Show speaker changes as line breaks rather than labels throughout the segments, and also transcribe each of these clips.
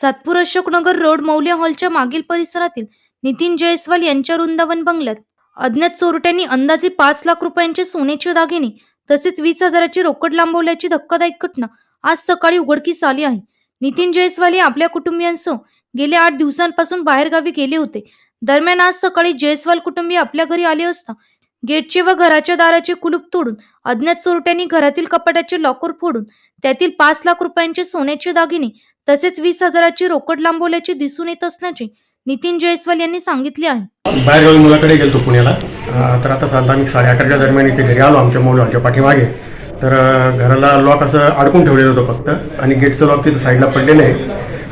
Satpur Ashoknagar road मौल्या हॉलच्या मागील परिसरातील नितीन जयस्वाल यांच्या वृंदावन बंगल्यात अज्ञात चोरट्यांनी अंदाजे पाच लाख रुपयांचे सोन्याचे दागिने तसेच वीस हजाराची रोकड लांबवल्याची धक्कादायक घटना आज सकाळी उघडकीस आली आहे. नितीन जयस्वाल हे आपल्या कुटुंबियांसह गेल्या आठ दिवसांपासून बाहेरगावी गेले होते. दरम्यान आज सकाळी जयस्वाल कुटुंबीय आपल्या घरी आले असता गेटचे व घराच्या दाराचे कुलूप तोडून अज्ञात चोरट्यांनी घरातील कपाटाचे लॉकर फोडून त्यातील पाच लाख रुपयांचे सोन्याचे दागिने तसेच वीस हजाराची रोकड लांबवल्याची दिसून येत असल्याचे नितीन जयस्वाल यांनी सांगितले आहे.
बाहेरगावी मुलाकडे गेलो पुण्याला. तर आता साधारण आम्ही साडे अकराच्या दरम्यान इथे घरी आलो आमच्या मौलाच्या पाठीमागे. तर घराला लॉक असं अडकून ठेवलेलं होतं फक्त. आणि गेटचं लॉक तिथं साईडला पडलेलं आहे.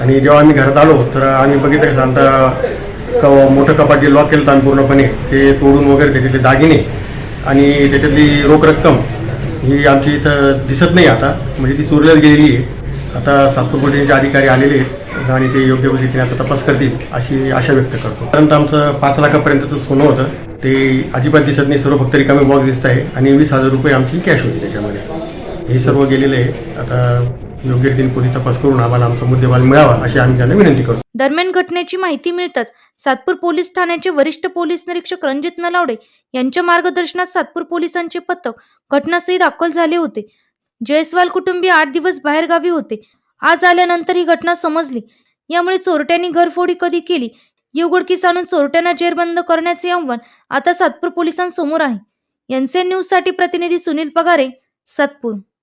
आणि जेव्हा आम्ही घरात आलो तर आम्ही बघितलं साधारणतः क मोठं कपाट जे लॉक केलं होतं पूर्णपणे ते तोडून वगैरे त्याच्यातले दागिने आणि त्याच्यातली रोख रक्कम ही आमची इथं दिसत नाही आता. म्हणजे ती चोरल्याच गेलेली आहे. आता सातपूर अधिकारी आलेले आहेत आणि ते योग्य पद्धतीने आता तपास करतील अशी आशा व्यक्त करतो. परंतु आमचं पाच लाखापर्यंतचं सोनं होतं. ते अजिबात दिसत नाही. सर्व फक्त रिकामे बॉक्स दिसत आहे आणि वीस हजार रुपये आमची कॅश होती त्याच्यामध्ये. हे सर्व गेलेले आहे. आता योग्य रीतीने पोलीस तपास करून आम्हाला आमचा मुद्देमाल मिळावा अशी आम्ही त्यांना विनंती करतो.
दरम्यान घटनेची माहिती मिळताच सातपूर पोलीस ठाण्याचे वरिष्ठ पोलीस निरीक्षक रणजित नलावडे यांच्या मार्गदर्शनात सातपूर पोलिसांचे पथक घटनास्थळी दाखल झाले होते. जयस्वाल कुटुंबीय आठ दिवस बाहेरगावी होते. आज आल्यानंतर ही घटना समजली. यामुळे चोरट्यांनी घरफोडी कधी केली? ही उघडकीस आणून चोरट्यांना जेरबंद करण्याचे आव्हान आता सातपूर पोलिसांसमोर आहे. एनसीएन न्यूजसाठी प्रतिनिधी सुनील पगारे सातपूर.